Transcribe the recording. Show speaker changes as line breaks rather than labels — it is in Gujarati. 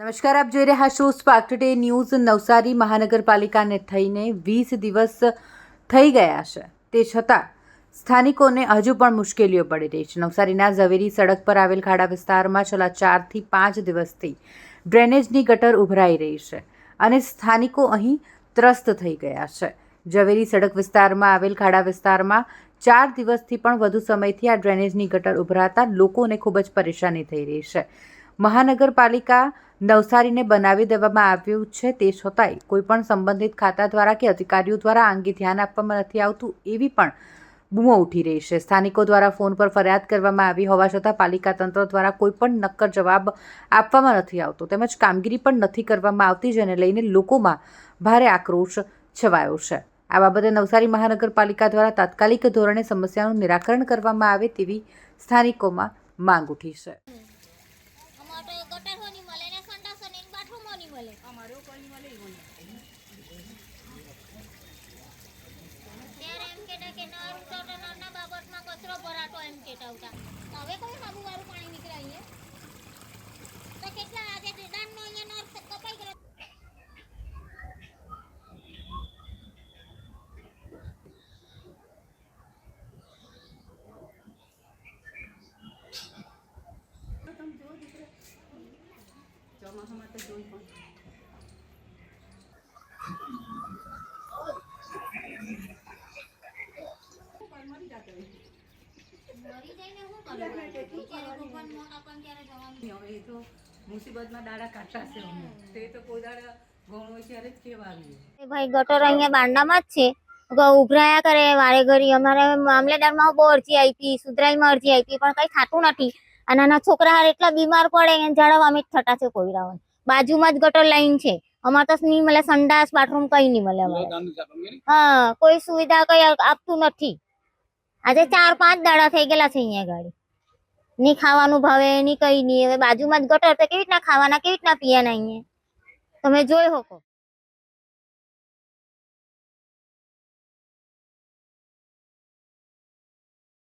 નમસ્કાર, આપ જોઈ રહ્યા છો સ્પાર્ક ટુડે ન્યૂઝ નવસારી મહાનગરપાલિકાને થઈને વીસ દિવસ થઈ ગયા છે. તે છતાં સ્થાનિકોને હજુ પણ મુશ્કેલીઓ પડી રહી છે. નવસારીના ઝવેરી સડક પર આવેલ ખાડા વિસ્તારમાં છેલ્લા ચારથી પાંચ દિવસથી ડ્રેનેજની ગટર ઉભરાઈ રહી છે અને સ્થાનિકો અહીં ત્રસ્ત થઈ ગયા છે. ઝવેરી સડક વિસ્તારમાં આવેલ ખાડા વિસ્તારમાં ચાર દિવસથી પણ વધુ સમયથી આ ડ્રેનેજની ગટર ઉભરાતા લોકોને ખૂબ જ પરેશાની થઈ રહી છે. મહાનગરપાલિકા નવસારીને બનાવી દેવામાં આવ્યું છે તે છતાંય કોઈપણ સંબંધિત ખાતા દ્વારા કે અધિકારીઓ દ્વારા આ અંગે ધ્યાન આપવામાં નથી આવતું એવી પણ બૂમો ઉઠી રહી છે. સ્થાનિકો દ્વારા ફોન પર ફરિયાદ કરવામાં આવી હોવા છતાં પાલિકા તંત્ર દ્વારા કોઈપણ નક્કર જવાબ આપવામાં નથી આવતો. તેમજ કામગીરી પણ નથી કરવામાં આવતી જેને લઈને લોકોમાં ભારે આક્રોશ છવાયો છે. આ બાબતે નવસારી મહાનગરપાલિકા દ્વારા તાત્કાલિક ધોરણે સમસ્યાનું નિરાકરણ કરવામાં આવે તેવી સ્થાનિકોમાં માંગ ઉઠી છે
અમારે તો ગટર હો નહીં મળે ને સંડાસ હો નહીં મળે અમારો કોની મળે ત્યારે એમ કેટા કે નળ ઉતરતો નળના બાબતમાં કચરો ભરાતો એમ હતા હવે કોઈ સાબુ વાળું પાણી નીકળે અહીંયા તો કેટલા આજે દાનનો અહીંયા નળ કપાઈ ગયો મરી જઈને શું કરવાનું જ્યારે ભગવાન મોટા પણ ત્યારે જવાનું
હવે એ તો મુસીબતમાં દાડા કાઢતા છે તે તો કોઈ દાડા ગૌણ હોય ત્યારે જ કેવા
ભાઈ ગટર અહીંયા બાંડામાં જ છે ગ- ઉભરાયા કરે વારે ઘડી અમારે મામલેદારમાં બહુ અરજી આપી સુધરાઈમાં અરજી આપી પણ કઈ થતું નથી આ નાના છોકરા હારે એટલા બીમાર પડે એને જાળવવા જ થતા છે કોઈ રાવણ. બાજુમાં જ ગટર લાઈન છે. અમારે તો નહીં મળે સંડાસ બાથરૂમ કઈ નહીં મળે અમારે. હા કોઈ સુવિધા કઈ આપતું નથી. આજે ચાર પાંચ દાડા થઈ ગયેલા છે અહીંયા ગાડી. ની ખાવાનું ભાવે ની કઈ નહીં. હવે બાજુમાં જ ગટર તો કેવી રીતના ખાવાના કેવી રીતના પીવાના અહીંયા? તમે જોઈ શકો.